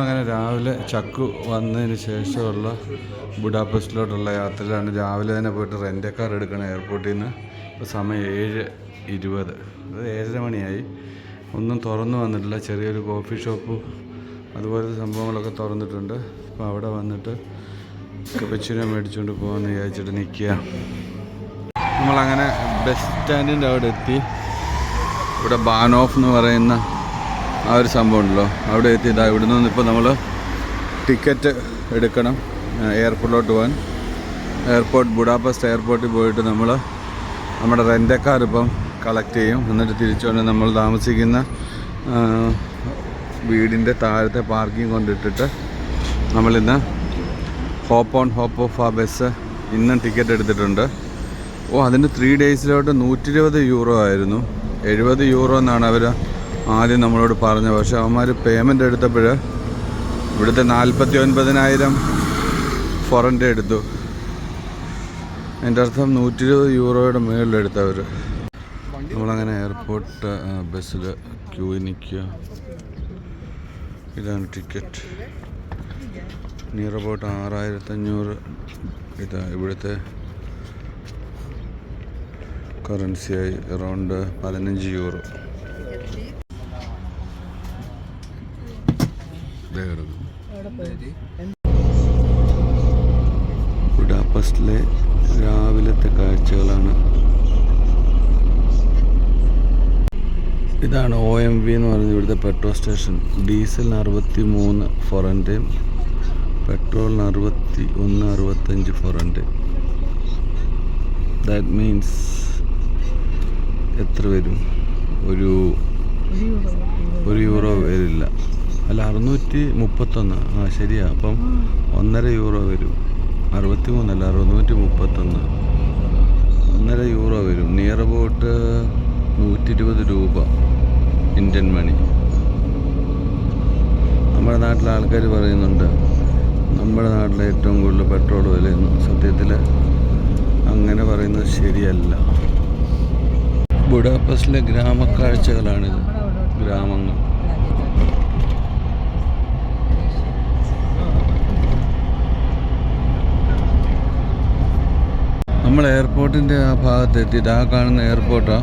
അങ്ങനെ രാവിലെ ചക്കു വന്നതിന് ശേഷമുള്ള ബുഡാപെസ്റ്റിലോട്ടുള്ള യാത്രയിലാണ് രാവിലെ തന്നെ പോയിട്ട് റെന്റ് കാർ എടുക്കണം എയർപോർട്ടിൽ നിന്ന് ഇപ്പോൾ സമയം ഏഴ് ഇരുപത്. അത് ഏഴര മണിയായി. ഒന്നും തുറന്നു വന്നിട്ടില്ല. ചെറിയൊരു കോഫി ഷോപ്പ് അതുപോലത്തെ സംഭവങ്ങളൊക്കെ തുറന്നിട്ടുണ്ട്. അപ്പോൾ അവിടെ വന്നിട്ട് കപ്പച്ചിനെ മേടിച്ചുകൊണ്ട് പോകാമെന്ന് വിചാരിച്ചിട്ട് നിൽക്കുക. നമ്മളങ്ങനെ ബസ് സ്റ്റാൻഡിന്റെ അവിടെ എത്തി. ഇവിടെ ബാനോഫ് എന്ന് പറയുന്ന ആ ഒരു സംഭവം ഉണ്ടല്ലോ. അവിടെ എത്തി. ഇവിടെ നിന്ന് ഇപ്പോൾ നമ്മൾ ടിക്കറ്റ് എടുക്കണം. എയർപോർട്ടിലോട്ട് പോകാൻ എയർപോർട്ട് ബുഡാപസ്റ്റ് എയർപോർട്ടിൽ പോയിട്ട് നമ്മൾ നമ്മുടെ റെന്റ് കാർ ഇപ്പം കളക്ട് ചെയ്യും. എന്നിട്ട് തിരിച്ചുകൊണ്ട് നമ്മൾ താമസിക്കുന്ന വീടിന്റെ താഴത്തെ പാർക്കിംഗ് കൊണ്ടിട്ടിട്ട് നമ്മളിന്ന് ഹോപ്പ് ഓൺ ഹോപ്പ് ഓഫ് ആ ബസ് ഇന്നും ടിക്കറ്റ് എടുത്തിട്ടുണ്ട്. ഓ അതിന്റെ ത്രീ ഡേയ്സിലോട്ട് നൂറ്റി ഇരുപത് യൂറോ ആയിരുന്നു. എഴുപത് യൂറോ എന്നാണ് അവർ ആദ്യം നമ്മളോട് പറഞ്ഞു പക്ഷെ അവന്മാർ പേയ്മെന്റ് എടുത്തപ്പോൾ ഇവിടുത്തെ നാൽപ്പത്തി ഒൻപതിനായിരം ഫോറന്റെ എടുത്തു. എന്റെ അർത്ഥം നൂറ്റി ഇരുപത് യൂറോയുടെ മുകളിലെടുത്തവർ നമ്മളങ്ങനെ എയർപോർട്ട് ബസ്സിൽ ക്യൂ നിൽക്കുക. ഇതാണ് ടിക്കറ്റ് നിയർ അബൌട്ട് ആറായിരത്തഞ്ഞൂറ്. ഇതാ ഇവിടുത്തെ കറൻസിയായി അറൗണ്ട് പതിനഞ്ച് യൂറോ. ബുഡാപസ്റ്റിലെ രാവിലത്തെ കാഴ്ചകളാണ്. ഇതാണ് ഒ എം വി എന്ന് പറയുന്നത് ഇവിടുത്തെ പെട്രോൾ സ്റ്റേഷൻ ഡീസലിന് അറുപത്തി മൂന്ന് ഫോറന്റെയും പെട്രോളിന് അറുപത്തി ഒന്ന് അറുപത്തഞ്ച് ഫോറന്റെയും ദാറ്റ് മീൻസ് എത്ര വരും? ഒരു ഒരു യൂറോ വരില്ല. അല്ല അറുന്നൂറ്റി മുപ്പത്തൊന്ന് ആ ശരിയാ. അപ്പം ഒന്നര യൂറോ വരും. അറുപത്തി മൂന്നല്ല അറുന്നൂറ്റി മുപ്പത്തൊന്ന് ഒന്നര യൂറോ വരും. നിയർ അബൌട്ട് നൂറ്റി ഇരുപത് രൂപ ഇന്ത്യൻ മണി. നമ്മുടെ നാട്ടിലെ ആൾക്കാർ പറയുന്നുണ്ട് നമ്മുടെ നാട്ടിലെ ഏറ്റവും കൂടുതൽ പെട്രോൾ വിലയെന്ന് സത്യത്തിൽ അങ്ങനെ പറയുന്നത് ശരിയല്ല. ബുഡാപസ്റ്റിലെ ഗ്രാമക്കാഴ്ചകളാണിത്. ഗ്രാമങ്ങൾ. നമ്മൾ എയർപോർട്ടിന്റെ ആ ഭാഗത്തെത്തി. ഇതാ കാണുന്ന എയർപോർട്ടാ.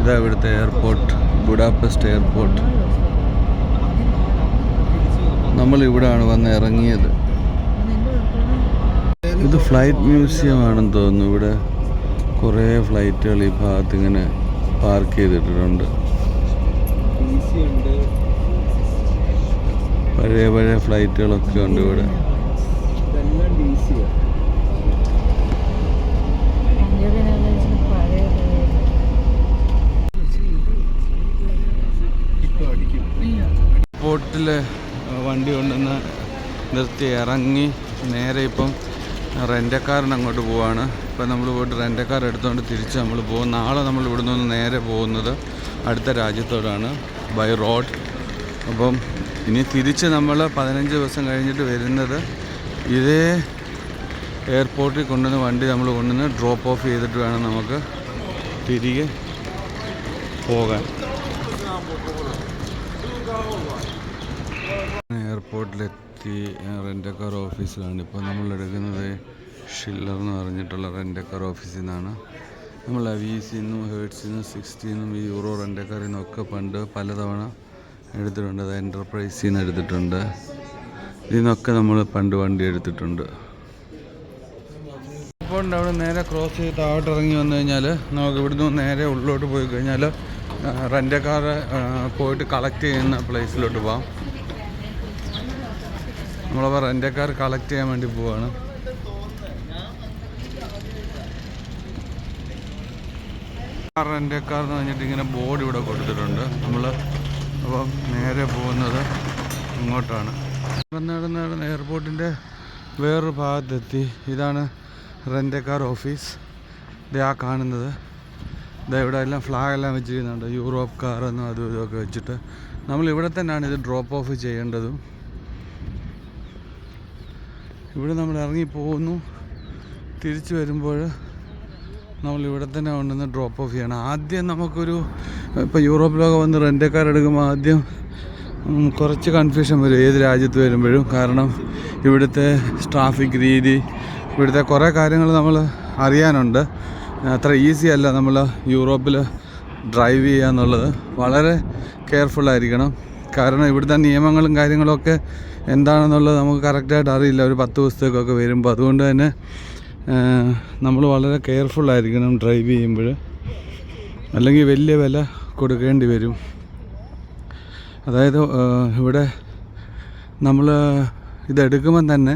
ഇതാ ഇവിടുത്തെ എയർപോർട്ട് ബുഡാപെസ്റ്റ് എയർപോർട്ട്. നമ്മൾ ഇവിടാണ് വന്ന് ഇറങ്ങിയത്. ഇത് ഫ്ലൈറ്റ് മ്യൂസിയം ആണെന്ന് തോന്നുന്നു. ഇവിടെ കുറേ ഫ്ലൈറ്റുകൾ ഈ ഭാഗത്ത് ഇങ്ങനെ പാർക്ക് ചെയ്തിട്ടുണ്ട്. പഴയ പഴയ ഫ്ലൈറ്റുകളൊക്കെ ഉണ്ട് ഇവിടെ. വണ്ടി കൊണ്ടുവന്ന് നിർത്തി ഇറങ്ങി നേരെ ഇപ്പം റെന്റക്കാരൻ അങ്ങോട്ട് പോവാണ്. ഇപ്പം നമ്മൾ പോയിട്ട് റെന്റക്കാർ എടുത്തുകൊണ്ട് തിരിച്ച് നമ്മൾ പോകും. നാളെ നമ്മൾ ഇവിടെ നിന്ന് നേരെ പോകുന്നത് അടുത്ത രാജ്യത്തോടാണ് ബൈ റോഡ്. അപ്പം ഇനി തിരിച്ച് നമ്മൾ പതിനഞ്ച് ദിവസം കഴിഞ്ഞിട്ട് വരുന്നത് ഇതേ എയർപോർട്ടിൽ കൊണ്ടുവന്ന് വണ്ടി നമ്മൾ കൊണ്ടുവന്ന് ഡ്രോപ്പ് ഓഫ് ചെയ്തിട്ട് വേണം നമുക്ക് തിരികെ പോകാൻ. എയർപോർട്ടിലെത്തി റെന്റക്കാർ ഓഫീസിലാണ് ഇപ്പോൾ നമ്മൾ എടുക്കുന്നത് ഷില്ലർ എന്ന് പറഞ്ഞിട്ടുള്ള റെന്റക്കാർ ഓഫീസിൽ നിന്നാണ് നമ്മൾ അവീസിൽ നിന്നും ഹേർട്സിൽ നിന്നും സിക്സ്റ്റിൽ നിന്നും ഈ യൂറോ റെന്റക്കാറിൽ നിന്നൊക്കെ പണ്ട് പലതവണ എടുത്തിട്ടുണ്ട്. അത് എന്റർപ്രൈസിൽ നിന്ന് എടുത്തിട്ടുണ്ട്. ഇതിൽ നിന്നൊക്കെ നമ്മൾ പണ്ട് വണ്ടി എടുത്തിട്ടുണ്ട്. ഇപ്പോൾ അവിടെ നേരെ ക്രോസ് ചെയ്ത് താഴോട്ട് ഇറങ്ങി വന്നു കഴിഞ്ഞാൽ നമുക്ക് ഇവിടുന്ന് നേരെ ഉള്ളിലോട്ട് പോയി കഴിഞ്ഞാൽ റെന്റക്കാർ പോയിട്ട് കളക്ട് ചെയ്യുന്ന പ്ലേസിലോട്ട് പോകാം നമ്മളപ്പോൾ കാർ കളക്ട് ചെയ്യാൻ വേണ്ടി പോവാണ്. കാർ എന്ന് പറഞ്ഞിട്ട് ഇങ്ങനെ ബോർഡ് ഇവിടെ കൊടുത്തിട്ടുണ്ട്. നമ്മൾ അപ്പം നേരെ പോകുന്നത് ഇങ്ങോട്ടാണ്. നടന്ന് എയർപോർട്ടിന്റെ വേറൊരു ഭാഗത്തെത്തി. ഇതാണ് റെന്റക്കാർ ഓഫീസ് ഇത് ആ കാണുന്നത്. ഇതാ ഇവിടെ എല്ലാം ഫ്ലാഗ് എല്ലാം വെച്ചിരിക്കുന്നുണ്ട്. യൂറോപ്പ് കാർ എന്നും അതും ഇതുമൊക്കെ വെച്ചിട്ട്. നമ്മൾ ഇവിടെ തന്നെയാണ് ഇത് ഡ്രോപ്പ് ഓഫ് ചെയ്യേണ്ടതും. ഇവിടെ നമ്മൾ ഇറങ്ങി പോകുന്നു തിരിച്ചു വരുമ്പോൾ നമ്മൾ ഇവിടെ തന്നെ കൊണ്ടുവന്ന് ഡ്രോപ്പ് ഓഫ് ചെയ്യണം. ആദ്യം നമുക്കൊരു ഇപ്പോൾ യൂറോപ്പിലൊക്കെ വന്ന് റെന്റക്കാർ എടുക്കുമ്പോൾ ആദ്യം കുറച്ച് കൺഫ്യൂഷൻ വരും. ഏത് രാജ്യത്ത് വരുമ്പോഴും. കാരണം ഇവിടുത്തെ ട്രാഫിക് രീതി ഇവിടുത്തെ കുറേ കാര്യങ്ങൾ നമ്മൾ അറിയാനുണ്ട്. അത്ര ഈസി അല്ല നമ്മൾ യൂറോപ്പിൽ ഡ്രൈവ് ചെയ്യുക എന്നുള്ളത് വളരെ കെയർഫുള്ളായിരിക്കണം കാരണം ഇവിടുത്തെ നിയമങ്ങളും കാര്യങ്ങളൊക്കെ എന്താണെന്നുള്ളത് നമുക്ക് കറക്റ്റായിട്ട് അറിയില്ല. ഒരു പത്ത് ദിവസത്തേക്കൊക്കെ വരുമ്പോൾ അതുകൊണ്ട് തന്നെ നമ്മൾ വളരെ കെയർഫുള്ളായിരിക്കണം ഡ്രൈവ് ചെയ്യുമ്പോൾ. അല്ലെങ്കിൽ വലിയ വില കൊടുക്കേണ്ടി വരും. അതായത് ഇവിടെ നമ്മൾ ഇതെടുക്കുമ്പം തന്നെ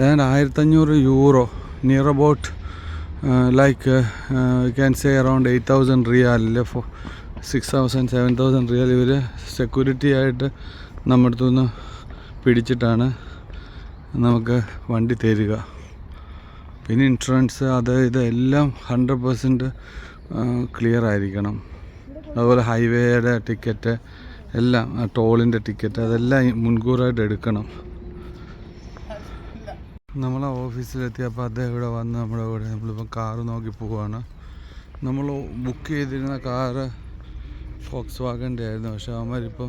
ഏതാണ്ട് ആയിരത്തഞ്ഞൂറ് euro near about like can say around eight thousand റിയാലിൽ six thousand seven thousand riyal ഇവർ സെക്യൂരിറ്റി ആയിട്ട് നമ്മുടെ അടുത്തുനിന്ന് പിടിച്ചിട്ടാണ് നമുക്ക് വണ്ടി തരിക. പിന്നെ ഇൻഷുറൻസ് അത് ഇതെല്ലാം ഹൺഡ്രഡ് പെർസെന്റ് ക്ലിയർ ആയിരിക്കണം. അതുപോലെ ഹൈവേയുടെ ടിക്കറ്റ് എല്ലാം ടോളിന്റെ ടിക്കറ്റ് അതെല്ലാം മുൻകൂറായിട്ട് എടുക്കണം. നമ്മളെ ഓഫീസിലെത്തിയപ്പോൾ അദ്ദേഹം ഇവിടെ വന്ന് നമ്മുടെ കൂടെ നമ്മളിപ്പോൾ കാറ് നോക്കി പോവുകയാണ് നമ്മൾ ബുക്ക് ചെയ്തിരുന്ന കാറ് ഫോക്സ് വാഗന്റെ ആയിരുന്നു. പക്ഷെ അവന്മാരിപ്പോൾ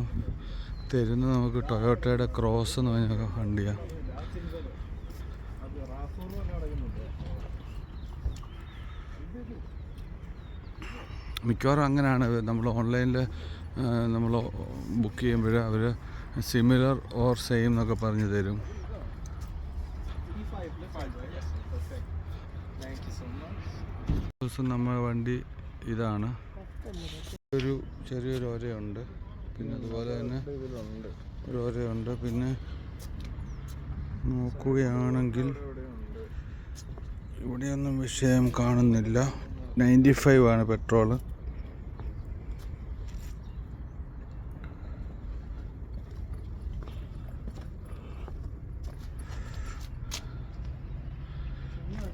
തരുന്ന നമുക്ക് ടൊയോട്ടയുടെ ക്രോസ് എന്ന് പറഞ്ഞ വണ്ടിയാണ് മിക്കവാറും അങ്ങനെയാണ്. നമ്മൾ ഓൺലൈനിൽ നമ്മൾ ബുക്ക് ചെയ്യുമ്പോൾ അവർ സിമിലർ ഓർ സെയിം എന്നൊക്കെ പറഞ്ഞു തരും. ദിവസം നമ്മുടെ വണ്ടി ഇതാണ്. ഒരു ചെറിയൊരു ഒരയുണ്ട്. പിന്നെ അതുപോലെ തന്നെ ഒരു ഒരയുണ്ട്. പിന്നെ നോക്കുകയാണെങ്കിൽ ഇവിടെയൊന്നും വിഷയം കാണുന്നില്ല. നയന്റി ഫൈവ് ആണ് പെട്രോൾ.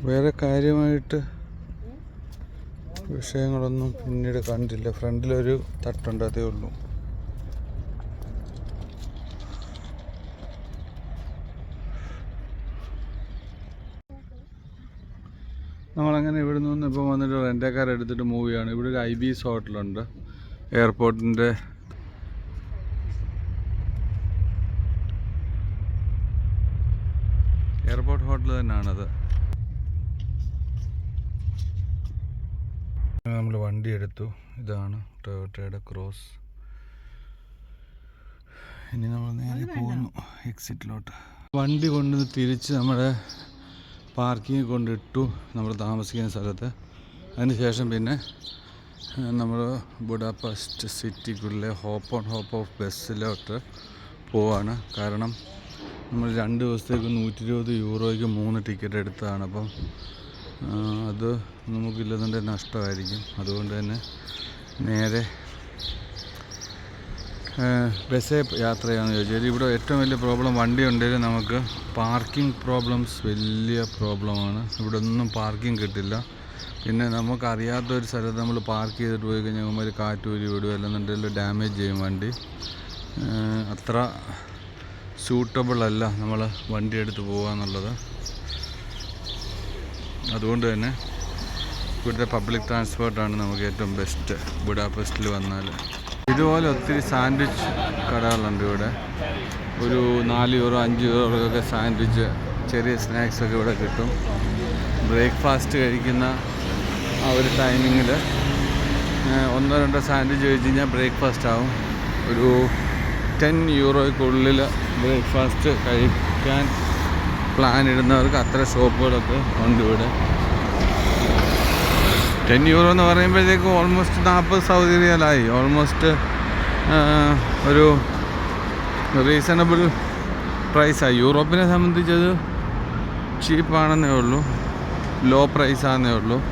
വേറെ കാര്യമായിട്ട് വിഷയങ്ങളൊന്നും പിന്നീട് കണ്ടില്ല. ഫ്രണ്ടിലൊരു തട്ടുണ്ട് അതേ ഉള്ളൂ. നമ്മളങ്ങനെ ഇവിടെ നിന്ന് ഇപ്പോൾ വന്നിട്ട് കാർ എടുത്തിട്ട് മൂവ് ചെയ്യാണ്. ഇവിടെ ഒരു ഐ ബീസ് ഹോട്ടലുണ്ട് എയർപോർട്ടിന്റെ എയർപോർട്ട് ഹോട്ടൽ തന്നെയാണത്. നമ്മൾ വണ്ടി എടുത്തു. ഇതാണ് ടൊയോട്ടയുടെ ക്രോസ്. ഇനി നമ്മൾ നേരെ പോകുന്നു എക്സിറ്റിലോട്ട്. വണ്ടി കൊണ്ട് തിരിച്ച് നമ്മുടെ പാർക്കിംഗ് കൊണ്ടിട്ടു നമ്മൾ താമസിക്കുന്ന സ്ഥലത്ത്. അതിനുശേഷം പിന്നെ നമ്മൾ ബുഡാപസ്റ്റ് സിറ്റിക്കുള്ളിലെ ഹോപ്പ് ഓൺ ഹോപ്പ് ഓഫ് ബസ്സിലോട്ട് പോവാണ്. കാരണം നമ്മൾ രണ്ട് ദിവസത്തേക്ക് നൂറ്റി ഇരുപത് യൂറോയ്ക്ക് മൂന്ന് ടിക്കറ്റ് എടുത്തതാണ്. അപ്പം അത് നമുക്കില്ലെന്നുണ്ടെങ്കിൽ നഷ്ടമായിരിക്കും. അതുകൊണ്ട് തന്നെ നേരെ ബസ്സേ യാത്ര ചെയ്യാമെന്ന് ചോദിച്ചാൽ ഇവിടെ ഏറ്റവും വലിയ പ്രോബ്ലം വണ്ടി ഉണ്ടെങ്കിൽ നമുക്ക് പാർക്കിംഗ് പ്രോബ്ലംസ് വലിയ പ്രോബ്ലമാണ്. ഇവിടെ ഒന്നും പാർക്കിംഗ് കിട്ടില്ല. പിന്നെ നമുക്ക് അറിയാത്ത ഒരു സ്ഥലത്ത് നമ്മൾ പാർക്ക് ചെയ്തിട്ട് പോയി കഴിഞ്ഞാൽ നമ്മൾ കാറ്റൂരി വിടുക അല്ലെന്നുണ്ടെങ്കിൽ ഡാമേജ് ചെയ്യും വണ്ടി. അത്ര സൂട്ടബിൾ അല്ല നമ്മൾ വണ്ടി എടുത്ത് പോകുക എന്നുള്ളത് അതുകൊണ്ട് തന്നെ ഇവിടുത്തെ പബ്ലിക് ട്രാൻസ്പോർട്ടാണ് നമുക്ക് ഏറ്റവും ബെസ്റ്റ് ബുഡാപെസ്റ്റിൽ വന്നാൽ ഇതുപോലെ ഒത്തിരി സാൻഡ്വിച്ച് കടകളുണ്ട് ഇവിടെ. ഒരു നാല് യൂറോ അഞ്ച് യൂറോയൊക്കെ സാൻഡ്വിച്ച് ചെറിയ സ്നാക്സൊക്കെ ഇവിടെ കിട്ടും. ബ്രേക്ക്ഫാസ്റ്റ് കഴിക്കുന്ന ആ ഒരു ടൈമിങ്ങിൽ ഒന്നോ രണ്ടോ സാൻഡ്വിച്ച് കഴിച്ച് കഴിഞ്ഞാൽ ബ്രേക്ക്ഫാസ്റ്റ് ആവും. ഒരു ടെൻ യൂറോയ്ക്കുള്ളിൽ ബ്രേക്ക്ഫാസ്റ്റ് കഴിക്കാൻ പ്ലാൻ ഇടുന്നവർക്ക് അത്ര ഷോപ്പുകളൊക്കെ ഉണ്ട് ഇവിടെ. ടെൻ യൂറോ എന്ന് പറയുമ്പോഴത്തേക്ക് ഓൾമോസ്റ്റ് നാൽപ്പത് സൗദി റിയലായി. ഓൾമോസ്റ്റ് ഒരു റീസണബിൾ പ്രൈസായി യൂറോപ്പിനെ സംബന്ധിച്ചത് ചീപ്പാണെന്നേ ഉള്ളൂ. ലോ പ്രൈസാണെന്നേ ഉള്ളൂ.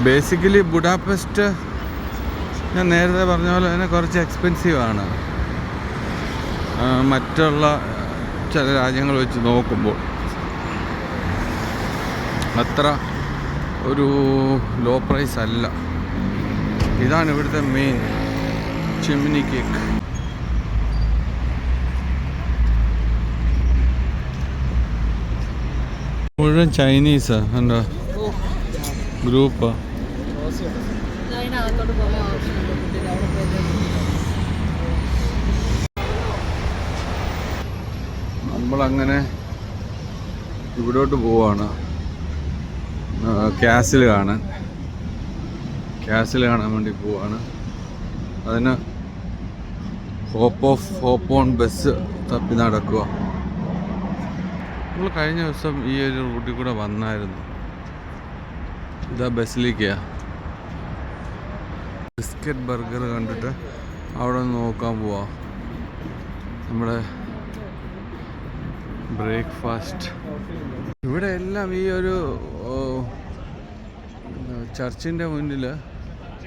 ബേസിക്കലി ബുഡാപെസ്റ്റ് ഞാൻ നേരത്തെ പറഞ്ഞ പോലെ തന്നെ കുറച്ച് എക്സ്പെൻസീവ് ആണ്. ആ, മറ്റുള്ള ചില രാജ്യങ്ങൾ വെച്ച് നോക്കുമ്പോൾ അത്ര ഒരു ലോ പ്രൈസ് അല്ല. ഇതാണ് ഇവിടുത്തെ മെയിൻ ചിമ്മിനി കേക്ക് മുഴുവൻ ചൈനീസാ എന്താ? ഗ്രൂപ്പാ അതിനകത്തോട്ട് ആവശ്യമില്ല അവിടെ പോയി നമ്മളങ്ങനെ ഇവിടോട്ട് പോവാണ്. ക്യാസിൽ കാണാൻ. ക്യാസിൽ കാണാൻ വേണ്ടി പോവാണ്. അതിന് hop off hop on bus തപ്പി നടക്കുക നമ്മൾ കഴിഞ്ഞ ദിവസം ഈ ഒരു റൂട്ടിൽ കൂടെ വന്നായിരുന്നു. ഇതാ ബസ്സിലേക്കാ. ബിസ്ക്കറ്റ് ബർഗർ കണ്ടിട്ട് അവിടെ നോക്കാൻ പോവാം. നമ്മുടെ ബ്രേക്ക്ഫാസ്റ്റ്. ഇവിടെ എല്ലാം ഈ ഒരു ചർച്ചിന്റെ മുന്നിൽ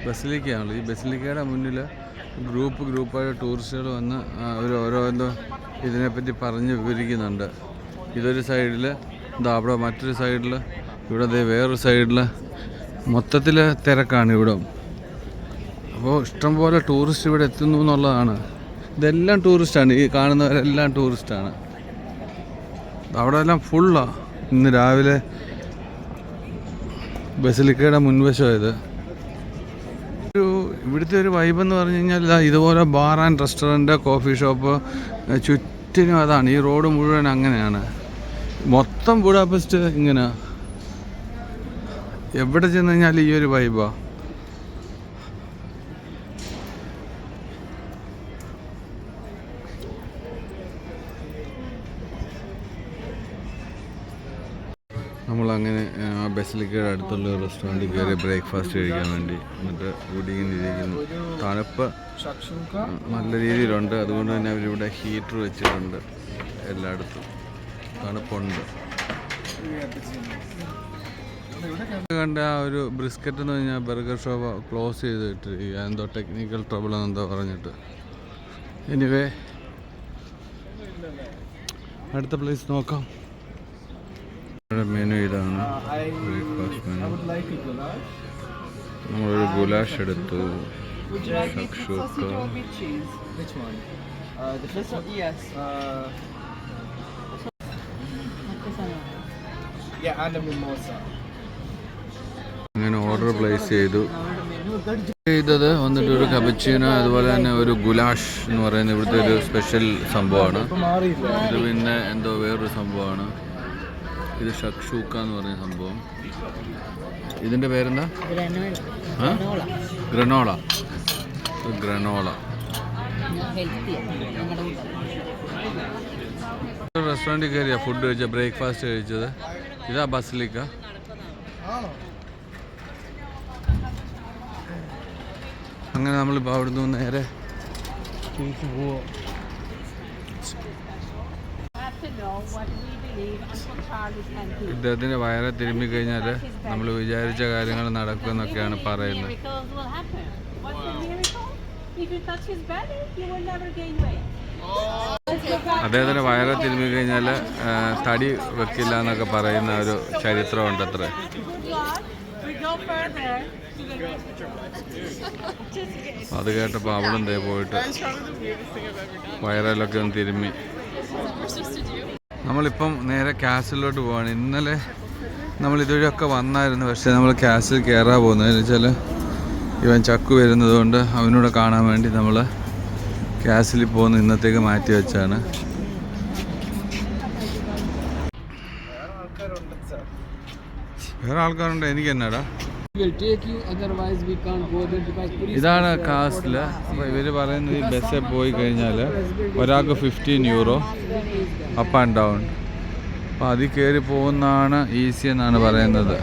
ബസിലിക്കയാണല്ലോ ഈ ബസിലിക്കയുടെ മുന്നിൽ ഗ്രൂപ്പ് ഗ്രൂപ്പായിട്ട് ടൂറിസ്റ്റുകൾ വന്ന് അവർ എന്തോ ഇതിനെപ്പറ്റി പറഞ്ഞ് വിവരിക്കുന്നുണ്ട്. ഇതൊരു സൈഡിൽ ഇതാ അവിടെ മറ്റൊരു സൈഡിൽ ഇവിടെ വേറൊരു സൈഡിൽ മൊത്തത്തിൽ തിരക്കാണ് ഇവിടെ. അപ്പോൾ ഇഷ്ടംപോലെ ടൂറിസ്റ്റ് ഇവിടെ എത്തുന്നു എന്നുള്ളതാണ്. ഇതെല്ലാം ടൂറിസ്റ്റാണ്. ഈ കാണുന്നവരെല്ലാം ടൂറിസ്റ്റാണ്. അവിടെ എല്ലാം ഫുള്ളാണ് ഇന്ന് രാവിലെ ബസിലിക്കയുടെ മുൻവശമായത്. ഒരു ഇവിടുത്തെ ഒരു വൈബ് എന്ന് പറഞ്ഞു കഴിഞ്ഞാൽ ഇതാ ഇതുപോലെ bar and restaurant coffee shop ചുറ്റിനും അതാണ്. ഈ റോഡ് മുഴുവൻ അങ്ങനെയാണ്. മൊത്തം ബുഡാപെസ്റ്റ് ഇങ്ങനെ. എവിടെ ചെന്ന് കഴിഞ്ഞാൽ ഈ ഒരു വൈബാ നമ്മളങ്ങനെ ആ ബസിലിക്കയുടെ അടുത്തുള്ള റെസ്റ്റോറന്റിൽ കയറി ബ്രേക്ക്ഫാസ്റ്റ് കഴിക്കാൻ വേണ്ടി എന്നിട്ട് ഇരിക്കുന്നു തണുപ്പ് നല്ല രീതിയിലുണ്ട്. അതുകൊണ്ട് തന്നെ അവരിവിടെ ഹീറ്റർ വെച്ചിട്ടുണ്ട് എല്ലായിടത്തും. തണുപ്പുണ്ട്. കണ്ട ആ ഒരു ബ്രിസ്ക്കറ്റ് എന്ന് പറഞ്ഞാൽ ബർഗർ ഷോപ്പ് ക്ലോസ് ചെയ്തിട്ടിരിക്കുക എന്തോ ടെക്നിക്കൽ ട്രബിൾ എന്നെന്തോ പറഞ്ഞിട്ട്. എനിവേ അടുത്ത പ്ലേസ് നോക്കാം. മെനു ഇതാണ് ബ്രേക്ക്ഫാസ്റ്റ് മെനു. നമ്മളൊരു ഗുലാഷ് എടുത്തു mimosa. അങ്ങനെ ഓർഡർ പ്ലേസ് ചെയ്തു. ചെയ്തത് വന്നിട്ട് ഒരു കബച്ചീന അതുപോലെ തന്നെ ഒരു ഗുലാഷ് എന്ന് പറയുന്ന ഇവിടുത്തെ ഒരു സ്പെഷ്യൽ സംഭവമാണ് ഇത് പിന്നെ എന്തോ വേറൊരു സംഭവമാണ് ഇത് ഷക്ഷൂക്ക എന്ന് പറയുന്ന സംഭവം. ഇതിന്റെ പേരെന്താ. ഗ്രനോള ഗ്രനോള റെസ്റ്റോറന്റിൽ കയറിയാ ഫുഡ് കഴിച്ച ബ്രേക്ക്ഫാസ്റ്റ് കഴിച്ചത്. ഇതാ ബസ്ലിക്ക. അങ്ങനെ നമ്മളിപ്പോൾ അവിടുന്ന് നേരെ തിരിച്ചു പോവാ. ഇദ്ദേഹത്തിന്റെ വയറെ തിരുമ്പി കഴിഞ്ഞാൽ നമ്മൾ വിചാരിച്ച കാര്യങ്ങൾ നടക്കുമെന്നൊക്കെയാണ് പറയുന്നത്. അദ്ദേഹത്തിന് വയറെ തിരുമ്പി കഴിഞ്ഞാൽ തടി വെക്കില്ല എന്നൊക്കെ പറയുന്ന ഒരു ചരിത്രമുണ്ട് അത്ര അത് കേട്ടപ്പോൾ അവളും ഇതേ പോയിട്ട് വയറലൊക്കെ ഒന്ന് തിരുമ്മി. നമ്മളിപ്പം നേരെ കാസിലോട്ട് പോവാണ്. ഇന്നലെ നമ്മൾ ഇതുവഴിയൊക്കെ വന്നായിരുന്നു. പക്ഷേ നമ്മൾ കാസിൽ കയറാൻ പോകുന്നത് വെച്ചാൽ ഇവൻ ചക്കു വരുന്നത് കൊണ്ട് അവനൂടെ കാണാൻ വേണ്ടി നമ്മൾ കാസിൽ പോകുന്ന ഇന്നത്തേക്ക് മാറ്റി വെച്ചാണ്. വേറെ ആൾക്കാരുണ്ട് എനിക്ക് എന്നാടാ? ഇതാണ് കാസ്റ്റിൽ അപ്പോൾ ഇവർ പറയുന്നത് ഈ ബസ്സിൽ പോയി കഴിഞ്ഞാൽ ഒരാൾക്ക് fifteen euro up and down അപ്പോൾ അതിൽ കയറി പോകുന്നതാണ് ഈസി എന്നാണ് പറയുന്നത്.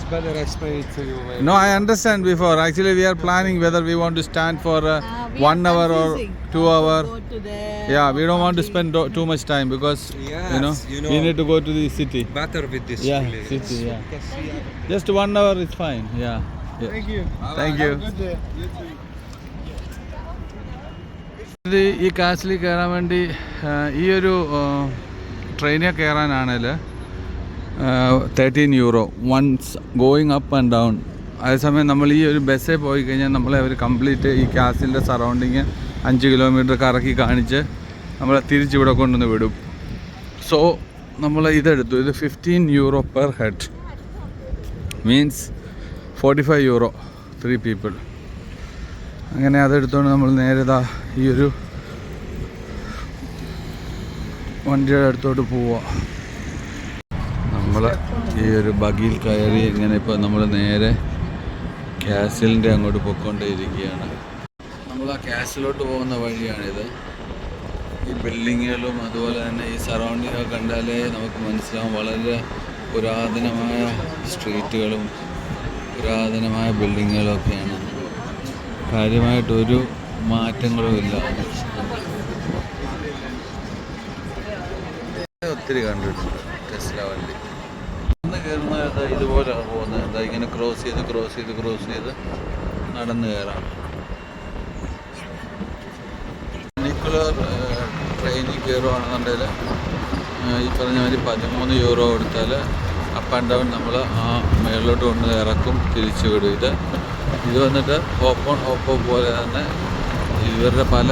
Uh, it was better explained to you. When no I understand before actually we are planning whether we won't uh, stand hour one hour or two hour Go to the Yeah, we don't want to spend do- too much time because you know, Yes, you we know. need to go to the city. better with this Yeah, really. city. Yeah, just one hour is fine. Yeah. yeah. Thank you. Thank you. ഇത് ഈ castle കയറാൻ വേണ്ടി ആ, ഈ ഒരു ട്രെയിനിൽ കയറാനാണെങ്കിൽ thirteen euro once going up and down അതേസമയം നമ്മൾ ഈ ഒരു ബസ്സിൽ പോയി കഴിഞ്ഞാൽ നമ്മളെ അവർ കംപ്ലീറ്റ് ഈ കാസിന്റെ സറൗണ്ടിങ് അഞ്ച് കിലോമീറ്റർ കറക്കി കാണിച്ച് നമ്മളെ തിരിച്ചിവിടെ കൊണ്ടുവന്ന് വിടും. സോ നമ്മൾ ഇതെടുത്തു. ഇത് fifteen euro per head means forty five euro three people അങ്ങനെ അതെടുത്തുകൊണ്ട് നമ്മൾ നേരെ ദാ ഈ ഒരു വണ്ടിയുടെ അടുത്തോട്ട് പോവാ. നമ്മൾ ഈ ഒരു ബഗിയിൽ കയറി ഇങ്ങനെ ഇപ്പോൾ നമ്മൾ നേരെ കാസിലിന്റെ അങ്ങോട്ട് പൊയ്ക്കൊണ്ടേയിരിക്കുകയാണ്. നമ്മൾ ആ കാസിലോട്ട് പോകുന്ന വഴിയാണിത്. ഈ ബിൽഡിങ്ങുകളും അതുപോലെ തന്നെ ഈ സറൗണ്ടിങ്ങൊക്കെ കണ്ടാലേ നമുക്ക് മനസ്സിലാവും. വളരെ പുരാതനമായ സ്ട്രീറ്റുകളും പുരാതനമായ ബിൽഡിങ്ങുകളും ഒക്കെയാണ് കാര്യമായിട്ടൊരു മാറ്റങ്ങളും ഇല്ല. ഒത്തിരി കണ്ടിട്ടുണ്ട്. ടെസ്ല വണ്ടി. കയറുന്നത് ഇതാ ഇതുപോലെയാണ് പോകുന്നത്. എന്താ ഇങ്ങനെ ക്രോസ് ചെയ്ത് ക്രോസ് ചെയ്ത് ക്രോസ് ചെയ്ത് നടന്ന് കയറാം. ഫുണിക്കുലർ ട്രെയിനിൽ കയറുകയാണെന്നുണ്ടെങ്കിൽ ഈ പറഞ്ഞ മാതിരി പതിമൂന്ന് യൂറോ കൊടുത്താൽ അപ്പ് ആൻഡ് ഡൗൺ നമ്മൾ ആ മേളിലോട്ട് കൊണ്ട് ഇറക്കും തിരിച്ചു വിടും. ഇത് ഇത് വന്നിട്ട് ഓപ്പൺ ഓപ്പോ പോലെ തന്നെ ഇവരുടെ പല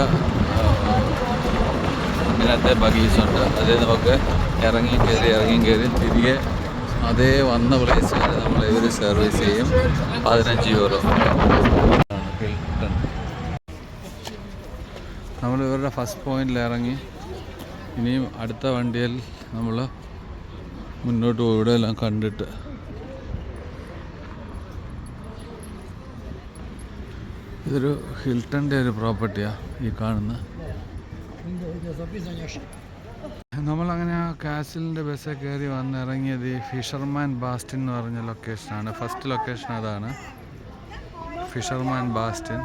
ഇങ്ങനത്തെ ബഗീസുണ്ട് അതേ നമുക്ക് ഇറങ്ങി കയറി ഇറങ്ങി കയറി തിരികെ അതേ വന്ന പ്ലേസ് വരെ നമ്മൾ ഇവർ സർവീസ് ചെയ്യും. പതിനഞ്ച് യൂറോ നമ്മൾ ഇവരുടെ ഫസ്റ്റ് പോയിന്റിൽ ഇറങ്ങി. ഇനിയും അടുത്ത വണ്ടിയിൽ നമ്മൾ മുന്നോട്ട് പോകും ഇവിടെ എല്ലാം കണ്ടിട്ട്. ഇതൊരു ഹിൽട്ടന്റെ ഒരു പ്രോപ്പർട്ടിയാണ് ഈ കാണുന്ന. നമ്മളങ്ങനെ ആ കാസിലിന്റെ ബസ്സിൽ കയറി വന്നിറങ്ങിയത് ഈ ഫിഷർമാൻ ബാസ്റ്റിൻ എന്ന് പറഞ്ഞ ലൊക്കേഷനാണ്. ഫസ്റ്റ് ലൊക്കേഷൻ അതാണ്. Fisherman bastion.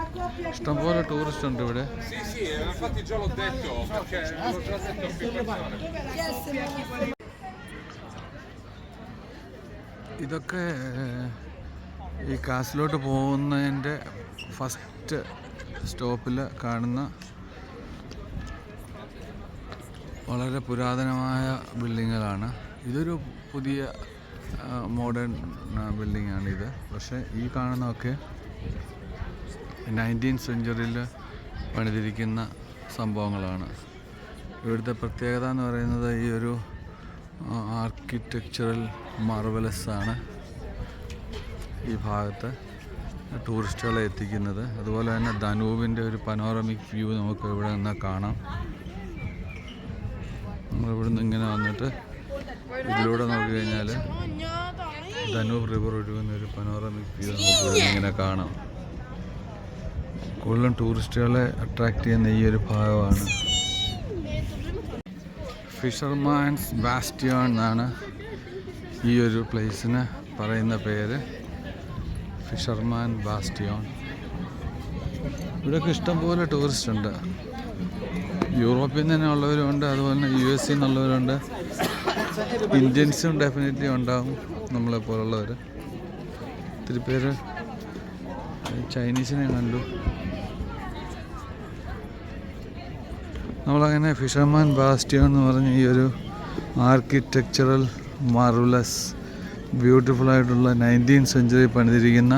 ഇഷ്ടംപോലെ ടൂറിസ്റ്റ് ഉണ്ട് ഇവിടെ. ഇതൊക്കെ ഈ കാസിലോട്ട് പോകുന്നതിന്റെ ഫസ്റ്റ് സ്റ്റോപ്പിൽ കാണുന്ന വളരെ പുരാതനമായ ബിൽഡിങ്ങുകളാണ്. ഇതൊരു പുതിയ മോഡേൺ ഇത്. പക്ഷേ ഈ കാണുന്നതൊക്കെ നയന്റീൻ സെഞ്ചുറിയിൽ പണിതിരിക്കുന്ന സംഭവങ്ങളാണ്. ഇവിടുത്തെ പ്രത്യേകത എന്ന് പറയുന്നത് ഈ ഒരു ആർക്കിടെക്ചറൽ മാർവലസ് ആണ് ഈ ഭാഗത്ത് ടൂറിസ്റ്റുകളെ എത്തിക്കുന്നത്. അതുപോലെ തന്നെ ധനൂപിന്റെ ഒരു പനോറമിക് വ്യൂ നമുക്ക് ഇവിടെ നിന്ന് കാണാം. നമ്മളിവിടുന്ന് ഇങ്ങനെ വന്നിട്ട് ഇതിലൂടെ നോക്കി കഴിഞ്ഞാൽ ധനൂപ് റിവർ ഒഴുകുന്ന ഒരു പനോറമിക് വ്യൂ നമുക്ക് ഇങ്ങനെ കാണാം. കൂടുതലും ടൂറിസ്റ്റുകളെ അട്രാക്റ്റ് ചെയ്യുന്ന ഈ ഒരു ഭാഗമാണ്. ഫിഷർമാൻസ് ബാസ്റ്റിയോൺ എന്നാണ് ഈ ഒരു പ്ലേസിന് പറയുന്ന പേര്. ഫിഷർമാൻ ബാസ്റ്റിയോൺ ഇവിടെയൊക്കെ ഇഷ്ടംപോലെ ടൂറിസ്റ്റ് ഉണ്ട്. യൂറോപ്പിൽ തന്നെ ഉള്ളവരുണ്ട് അതുപോലെ തന്നെ യു എസ് നിന്നുള്ളവരുണ്ട് ഇന്ത്യൻസും ഡെഫിനറ്റ്ലി ഉണ്ടാകും നമ്മളെ പോലുള്ളവർ ഒത്തിരി പേര് ചൈനീസിനെ കണ്ടു. നമ്മളങ്ങനെ ഫിഷർമാൻ ബാസ്റ്റിയൻ എന്ന് പറഞ്ഞ ഈ ഒരു ആർക്കിടെക്ചറൽ മാർവലസ് ബ്യൂട്ടിഫുൾ ആയിട്ടുള്ള നയന്റീൻ സെഞ്ചുറി പണിതിരിക്കുന്ന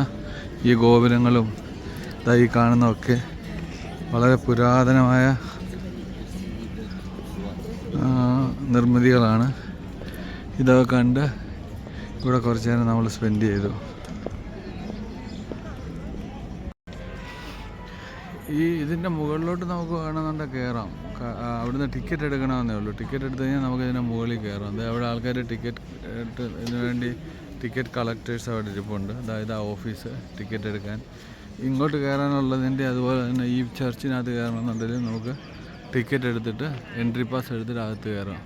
ഈ ഗോപുരങ്ങളും ഇതായി കാണുന്നതൊക്കെ വളരെ പുരാതനമായ നിർമ്മിതികളാണ്. ഇതൊക്കെ കണ്ട് ഇവിടെ കുറച്ച് നേരം നമ്മൾ സ്പെൻഡ് ചെയ്തു. ഈ ഇതിന്റെ മുകളിലോട്ട് നമുക്ക് വേണമെന്നുണ്ടെങ്കിൽ കയറാം അവിടുന്ന് ടിക്കറ്റ് എടുക്കണമെന്നേ ഉള്ളൂ. ടിക്കറ്റ് എടുത്തു കഴിഞ്ഞാൽ നമുക്ക് ഇതിന്റെ മുകളിൽ കയറാം അതായത് അവിടെ ആൾക്കാർ ടിക്കറ്റ് ഇതിനു വേണ്ടി ടിക്കറ്റ് കളക്ടേഴ്സ് അവിടെ ഇരിപ്പുണ്ട്. അതായത് ആ ഓഫീസ് ടിക്കറ്റ് എടുക്കാൻ. ഇങ്ങോട്ട് കയറാനുള്ളതിന്റെ അതുപോലെ തന്നെ ഈ ചർച്ചിനകത്ത് കയറണമെന്നുണ്ടെങ്കിൽ നമുക്ക് ടിക്കറ്റ് എടുത്തിട്ട് എൻട്രി പാസ് എടുത്തിട്ട് അകത്ത് കയറാം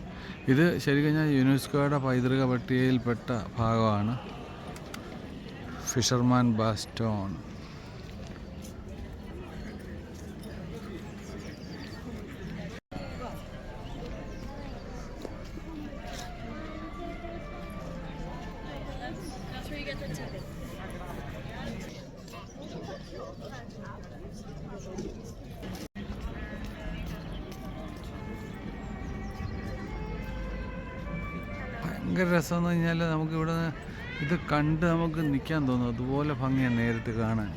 ഇത് ശരി കഴിഞ്ഞാൽ യുനെസ്കോയുടെ പൈതൃക പട്ടികയിൽപ്പെട്ട ഭാഗമാണ്. Fisherman bastion. ഭയങ്കര രസമെന്ന് കഴിഞ്ഞാൽ നമുക്ക് ഇവിടെ ഇത് കണ്ട് നമുക്ക് നിൽക്കാൻ തോന്നും. അതുപോലെ ഭംഗിയാണ് നേരിട്ട് കാണാൻ.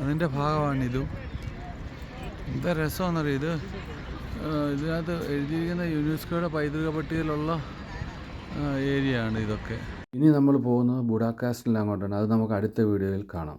അതിന്റെ ഭാഗമാണിതും എന്താ രസമാണെന്നറിയാം? ഇത് ഇതിനകത്ത് എഴുതിയിരിക്കുന്ന യുനെസ്കോയുടെ പൈതൃക പട്ടികയിലുള്ള ഏരിയ ആണ് ഇതൊക്കെ. ഇനി നമ്മൾ പോകുന്നത് ബുഡാക്കാസ്റ്റിൽ അങ്ങോട്ടാണ്. അത് നമുക്ക് അടുത്ത വീഡിയോയിൽ കാണാം.